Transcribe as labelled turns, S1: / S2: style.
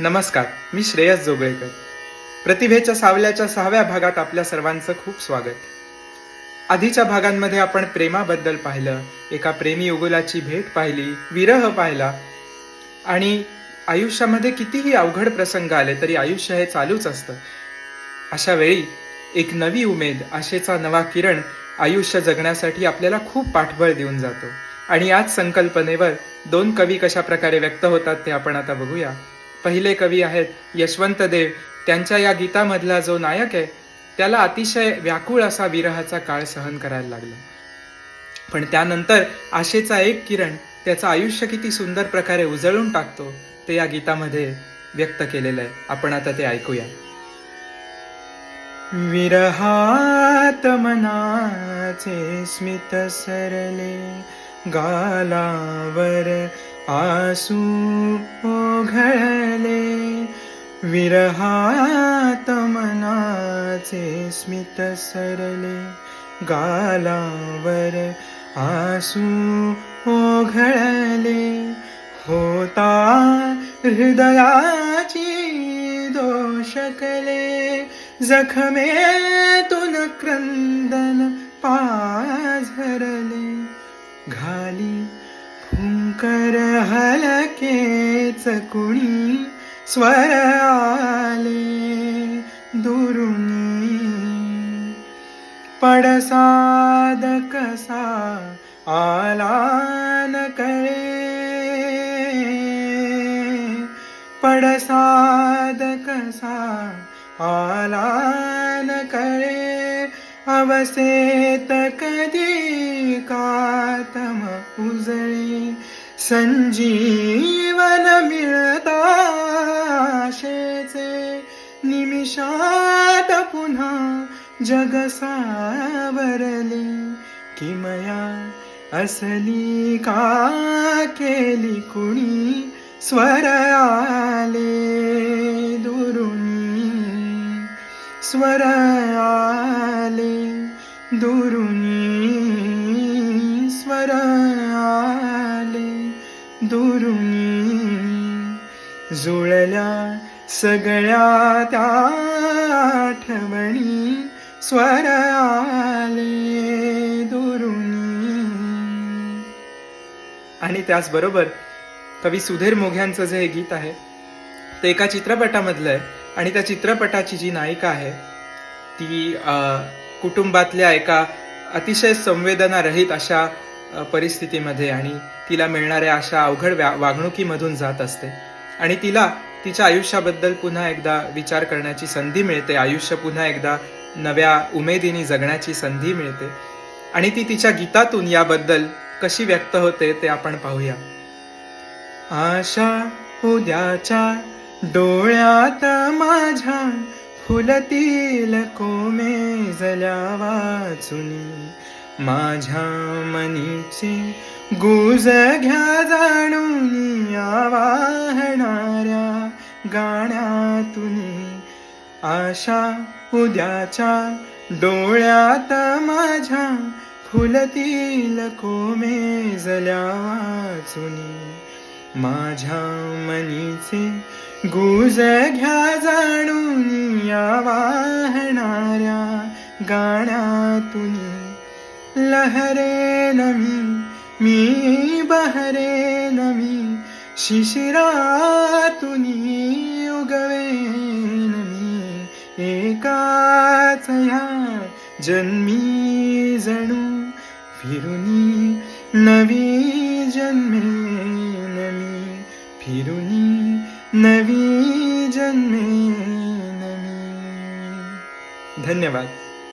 S1: नमस्कार मी श्रेयस जोगळेकर. प्रतिभेच्या सावल्याच्या सहाव्या भागात आपल्या सर्वांचं खूप स्वागत. आधीच्या भागांमध्ये आपण प्रेमाबद्दल पाहिलं एका प्रेमी युगुलाची भेट पाहिली विरह पाहिला आणि आयुष्यामध्ये कितीही अवघड प्रसंग आले तरी आयुष्य हे चालूच असतं. अशा वेळी एक नवी उमेद आशेचा नवा किरण आयुष्य जगण्यासाठी आपल्याला खूप पाठबळ देऊन जातो. आणि याच संकल्पनेवर दोन कवी कशा प्रकारे व्यक्त होतात ते आपण आता बघूया. पहिले कवी आहेत यशवंत देव. त्यांच्या या गीतामधला जो नायक आहे त्याला अतिशय व्याकुळ असा विरहाचा काळ सहन करायला लागला. पण त्यानंतर आशेचा एक किरण त्याचं आयुष्य किती सुंदर प्रकारे उजळून टाकतो ते या गीतामध्ये व्यक्त केलेलं आहे. आपण आता ते ऐकूया. विरहात मनाचे स्मित सरले गालावर आसू ओघळले विरहात मनाचे स्मित सरले गालावर आसू ओघळले होता हृदयाची दोषकले जखमेतून क्रंद हलकेच कुणी स्वर आले दुरुणी पडसाद कसा आलान कळे पडसाद कसा आलान कळे अवसेत कधी कातम उजळी. संजीवन मिळताशेचे निमिषात पुन्हा जग सावरले किमया असली का केली कुणी? स्वर आले दुरुनी. स्वर आले दुरुनी. स्वर जुळल्या सगळ्या त्या आठवणी स्वर आले दुरुणी आणि त्याचबरोबर कवी सुधीर मोघ्यांचं जे हे गीत आहे ते एका चित्रपटामधलं आहे. आणि त्या चित्रपटाची जी नायिका आहे ती कुटुंबातल्या एका अतिशय संवेदनारहित अशा परिस्थितीमध्ये आणि तिला मिळणाऱ्या अशा अवघड वा वागणुकीमधून जात असते. आणि तिला तिच्या आयुष्याबद्दल पुन्हा एकदा विचार करण्याची संधी मिळते. आयुष्य पुन्हा एकदा नव्या उमेदीने जगण्याची संधी मिळते. आणि ती तिच्या गीतातून याबद्दल कशी व्यक्त होते ते आपण पाहूया. आशा उद्याच्या डोळ्यात माझ्या फुलतील कोमेजल्या वाचुनी माझ्या मनीचे गुज घ्या जाणून आवाहणाऱ्या गाण्यातून आशा उद्याच्या डोळ्यात माझ्या फुलतील कोमेजल्या वाचुनी माझ्या मनीचे गुज घ्या जाणून या वाहणाऱ्या गाण्यातून लहरे नमी मी बहरे नमी शिशिरातुनी उगवेन मी एकाच ह्या जन्मी जणू फिरुनी नवी जन्मे नमी फिरुनी नवी जन्मे नमी धन्यवाद.